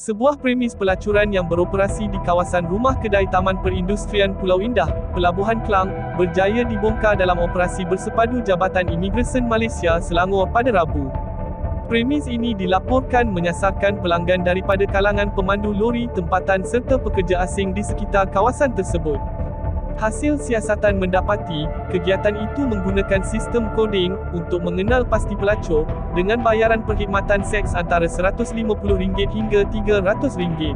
Sebuah premis pelacuran yang beroperasi di kawasan rumah kedai Taman Perindustrian Pulau Indah, Pelabuhan Kelang, berjaya dibongkar dalam operasi bersepadu Jabatan Imigresen Malaysia Selangor pada Rabu. Premis ini dilaporkan menyasarkan pelanggan daripada kalangan pemandu lori tempatan serta pekerja asing di sekitar kawasan tersebut. Hasil siasatan mendapati, kegiatan itu menggunakan sistem koding untuk mengenal pasti pelacur dengan bayaran perkhidmatan seks antara RM150 hingga RM300.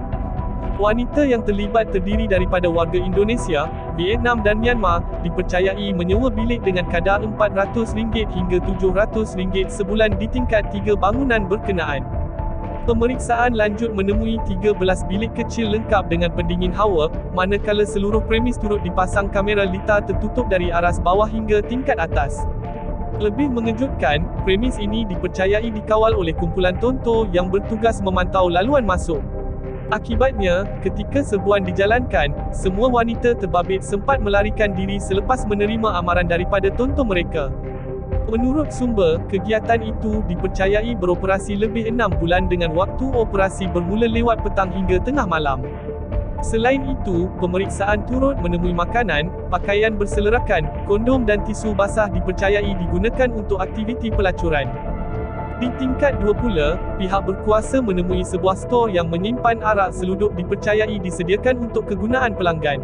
Wanita yang terlibat terdiri daripada warga Indonesia, Vietnam dan Myanmar, dipercayai menyewa bilik dengan kadar RM400 hingga RM700 sebulan di tingkat tiga bangunan berkenaan. Pemeriksaan lanjut menemui 13 bilik kecil lengkap dengan pendingin hawa, manakala seluruh premis turut dipasang kamera litar tertutup dari aras bawah hingga tingkat atas. Lebih mengejutkan, premis ini dipercayai dikawal oleh kumpulan tonto yang bertugas memantau laluan masuk. Akibatnya, ketika serbuan dijalankan, semua wanita terbabit sempat melarikan diri selepas menerima amaran daripada tonto mereka. Menurut sumber, kegiatan itu dipercayai beroperasi lebih enam bulan dengan waktu operasi bermula lewat petang hingga tengah malam. Selain itu, pemeriksaan turut menemui makanan, pakaian berselerakan, kondom dan tisu basah dipercayai digunakan untuk aktiviti pelacuran. Di tingkat dua pula, pihak berkuasa menemui sebuah stor yang menyimpan arak seluduk dipercayai disediakan untuk kegunaan pelanggan.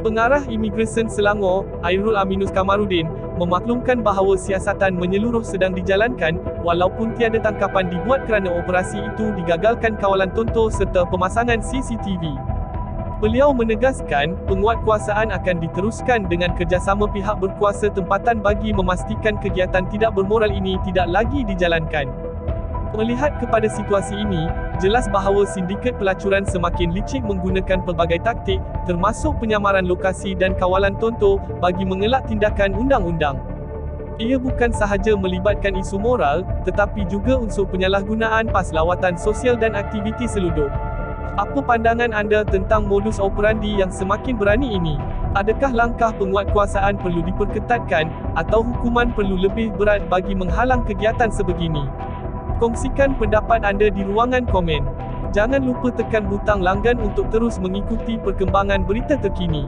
Pengarah Imigresen Selangor, Airul Aminus Kamarudin, memaklumkan bahawa siasatan menyeluruh sedang dijalankan, walaupun tiada tangkapan dibuat kerana operasi itu digagalkan kawalan tonto serta pemasangan CCTV. Beliau menegaskan, penguatkuasaan akan diteruskan dengan kerjasama pihak berkuasa tempatan bagi memastikan kegiatan tidak bermoral ini tidak lagi dijalankan. Melihat kepada situasi ini, jelas bahawa sindiket pelacuran semakin licik menggunakan pelbagai taktik, termasuk penyamaran lokasi dan kawalan tonto, bagi mengelak tindakan undang-undang. Ia bukan sahaja melibatkan isu moral, tetapi juga unsur penyalahgunaan pas lawatan sosial dan aktiviti seluduk. Apa pandangan anda tentang modus operandi yang semakin berani ini? Adakah langkah penguatkuasaan perlu diperketatkan, atau hukuman perlu lebih berat bagi menghalang kegiatan sebegini? Kongsikan pendapat anda di ruangan komen. Jangan lupa tekan butang langgan untuk terus mengikuti perkembangan berita terkini.